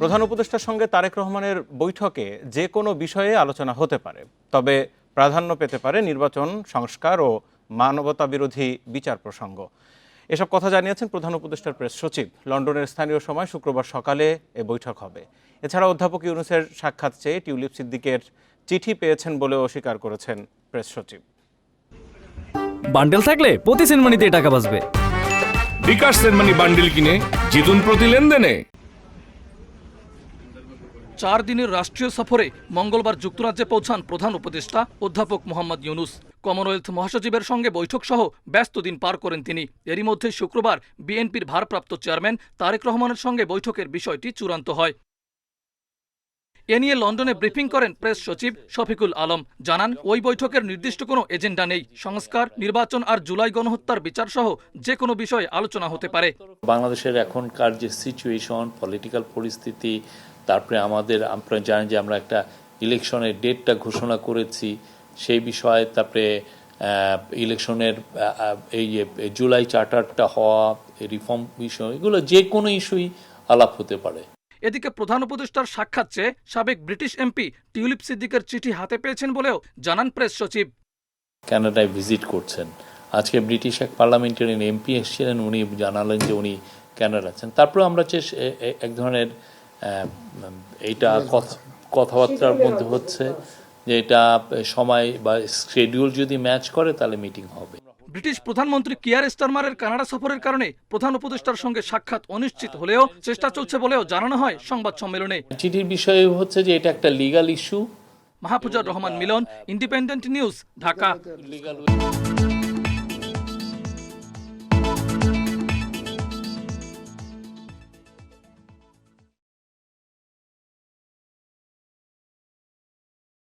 প্রধান উপদেষ্টার সঙ্গে তারেক রহমানের বৈঠকে যে কোনো বিষয়ে আলোচনা হতে পারে তবে প্রাধান্য পেতে পারে নির্বাচন সংস্কার ও মানবতা বিরোধী বিচার প্রসঙ্গ। এসব কথা জানিয়েছেন প্রধান উপদেষ্টার প্রেস সচিব। লন্ডনের স্থানীয় সময় শুক্রবার সকালে এ বৈঠক হবে। এছাড়া অধ্যাপক ইউনুসের সাক্ষাৎ চেয়ে টিউলিপ সিদ্দিকের চিঠি পেয়েছেন বলেও অস্বীকার করেছেন প্রেস সচিব। বান্ডেল থাকলে প্রতি সেনমানিতে টাকা বাঁচবে। বিকাশ সেনমানি বান্ডিল কিনে জিতুন প্রতি লেনদেনে। চার দিনের রাষ্ট্রীয় সফরে মঙ্গলবার যুক্তরাজ্যে পৌঁছান প্রধান উপদেষ্টা অধ্যাপক মোহাম্মদ ইউনুস। কমনওয়েলথ মহাসচিবের সঙ্গে বৈঠক সহ ব্যস্ত দিন পার করেন তিনি। এরই মধ্যে শুক্রবার বিএনপির ভারপ্রাপ্ত চেয়ারম্যান তারেক রহমানের সঙ্গে বৈঠকের বিষয়টি চূড়ান্ত হয়। এ নিয়ে লন্ডনে ব্রিফিং করেন প্রেস সচিব শফিকুল আলম। জানান, ওই বৈঠকের নির্দিষ্ট কোনো এজেন্ডা নেই। সংস্কার, নির্বাচন আর জুলাই গণহত্যার বিচার সহ যে কোনো বিষয়ে আলোচনা হতে পারে। বাংলাদেশের এখনকার যে সিচুয়েশন পলিটিক্যাল পরিস্থিতি তারপরে আমাদের আপনারা জানেন যে আমরা একটা ইলেকশনের ডেটটা ঘোষণা করেছি সেই বিষয়ে তারপরে ইলেকশনের এই যে জুলাই চার্টারটা হওয়া রিফর্ম বিষয় এগুলো যে কোনো ইস্যুই আলাপ হতে পারে। এদিকে প্রধান উপদেষ্টার সাক্ষাৎ চেয়ে সাবেক ব্রিটিশ এমপি টিউলিপ সিদ্দিকের চিঠি হাতে পেয়েছেন বলেও জানান প্রেস সচিব। কানাডায় ভিজিট করছেন। আজকে ব্রিটিশ এক পার্লামেন্টারিয়ান এমপি এসেছিলেন উনি জানালেন যে উনি কানাডা আছেন। তারপরে আমরা এ- এক ধরনের এইটা কথা- কথাবার্তার মধ্যে হচ্ছে যে এটা সময় বা শিডিউল যদি ম্যাচ করে তাহলে মিটিং হবে। ব্রিটিশ প্রধানমন্ত্রী কিয়ার স্টারমারের কানাডা সফরের কারণে প্রধান উপদেষ্টার সঙ্গে সাক্ষাৎ অনিশ্চিত হলেও চেষ্টা চলছে বলেও জানানো হয় সংবাদ সম্মেলনে। চিঠির বিষয় হচ্ছে যে এটা একটা legal issue Mahfuzar Rahman Milon Independent News Dhaka. Legal